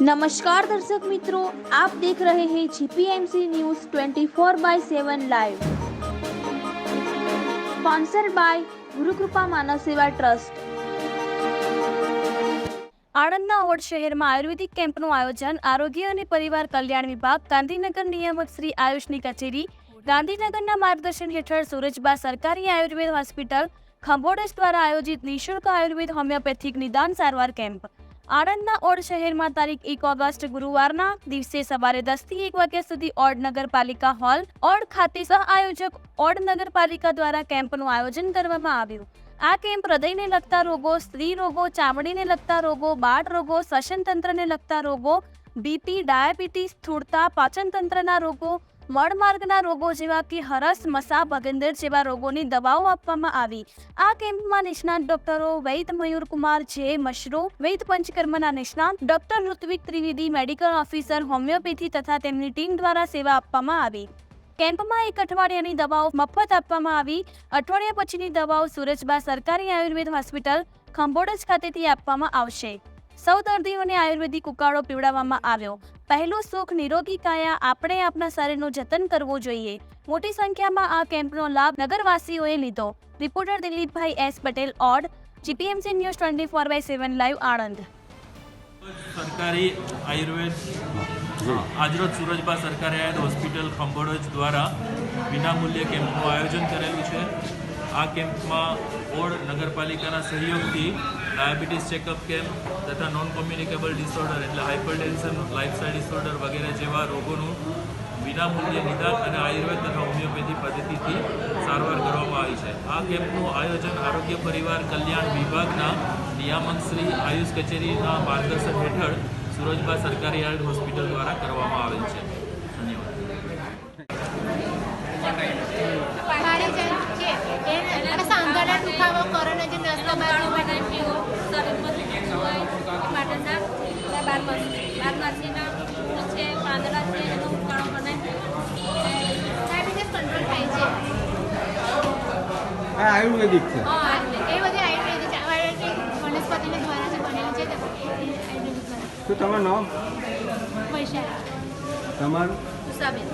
નમસ્કાર દર્શક મિત્રો આપ દેખ રહે હે GPMC news 24 by 7 live sponsor by Gurukrupa Manav Seva trust આણંદના odd શહેરમાં આયુર્વેદિક કેમ્પનું આયોજન, આરોગ્ય અને પરિવાર કલ્યાણ વિભાગ, ગાંધીનગર નિયામક શ્રી આયુષની કચેરી, ગાંધીનગરના માર્ગદર્શન હેઠળ સુરજબા સરકારી આયુર્વેદ હોસ્પિટલ ખંભોડસ દ્વારા આયોજિત નિઃશુલ્ક આયુર્વેદ હોમિયોપેથિક નિદાન સારવાર કેમ્પ. આણંદના ઓડ શહેરમાં તારીખ એક ઓગસ્ટ ગુરુવારના દિવસે સવારે દસથી એક વાગ્યા સુધી ઓડ નગરપાલિકા હોલ, ઓડ ખાતે સહ આયોજક ઓડ નગરપાલિકા દ્વારા કેમ્પનું આયોજન કરવામાં આવ્યું. આ કેમ્પ હૃદયને લગતા રોગો, સ્ત્રી રોગો, ચામડીને લગતા રોગો, બાળ રોગો શ્વસન તંત્રને લગતા રોગો, બીપી, ડાયાબિટીસ, સ્થૂળતા પાચન તંત્રના રોગો મળમાર્ગના રોગો જેવા કે હરસ, મસા, ભગંદર જેવા રોગોની દવાઓ આપવામાં આવી. આ કેમ્પમાં નિષ્ણાત ડોક્ટરો વૈદ મયુરકુમાર જે મશરૂ, વૈદ પંચકર્મના નિષ્ણાત, doctor Ritvik Trivedi, medical officer, homeopathy તથા તેમની ટીમ દ્વારા સેવા આપવામાં આવી. કેમ્પમાં એક અઠવાડિયાની દવાઓ મફત આપવામાં આવી. અઠવાડિયા પછીની દવાઓ સુરજબા સરકારી આયુર્વેદ હોસ્પિટલ ખંભોડજ ખાતેથી આપવામાં આવશે. સૌ દર્દીઓને આયુર્વેદિક ઉકાળો પીવડાવવામાં આવ્યો. પહેલું સુખ નિરોગી કાયા આપણે આપણા શરીરનું જતન કરવું જોઈએ. મોટી સંખ્યામાં આ કેમ્પનો લાભ નગરવાસીઓએ લીધો. Reporter Dilipbhai S Patel Od GPMC news twenty four by seven live Anand. સરકારી આયુર્વેદ આજરોજ સુરજબા સરકારી આયુર્વેદ હોસ્પિટલ ખંભોળજ દ્વારા વિનામૂલ્યે કેમ્પનું આયોજન કરેલું છે. આ કેમ્પમાં બોર્ડ નગરપાલિકાના સહયોગથી ડાયાબિટીસ ચેકઅપ કેમ્પ તથા નોન કોમ્યુનિકેબલ ડિસઓર્ડર એટલે હાઇપરટેન્શન લાઇફસ્ટાઇલ ડિસઓર્ડર વગેરે જેવા રોગોનું વિનામૂલ્યે નિદાન અને આયુર્વેદ તથા હોમિયોપેથી પદ્ધતિથી સારવાર કરવામાં આવી છે. આ કેમ્પનું આયોજન આરોગ્ય પરિવાર કલ્યાણ વિભાગના નિયામક શ્રી આયુષ કચેરીના માર્ગદર્શન હેઠળ સુરજબા સરકારી હેલ્થ હોસ્પિટલ દ્વારા કરવામાં આવેલ છે. ધન્યવાદ. અને સાંધાના દુખાવો કોરોના જે ઉકાળો બનાવી પીવો માટેના બારમાસી બારમાસીના છે પાંદડા છે એનો ઉકાળો બનાવી ડાયાબિટીસ કંટ્રોલ થાય છે. આ આયુર્વેદિક છે. એ બધી આયુર્વેદિક વનસ્પતિને દ્વારા જે બનેલી છે તે તમારું નામ? પૈસા તમારું? ઉષાબેન.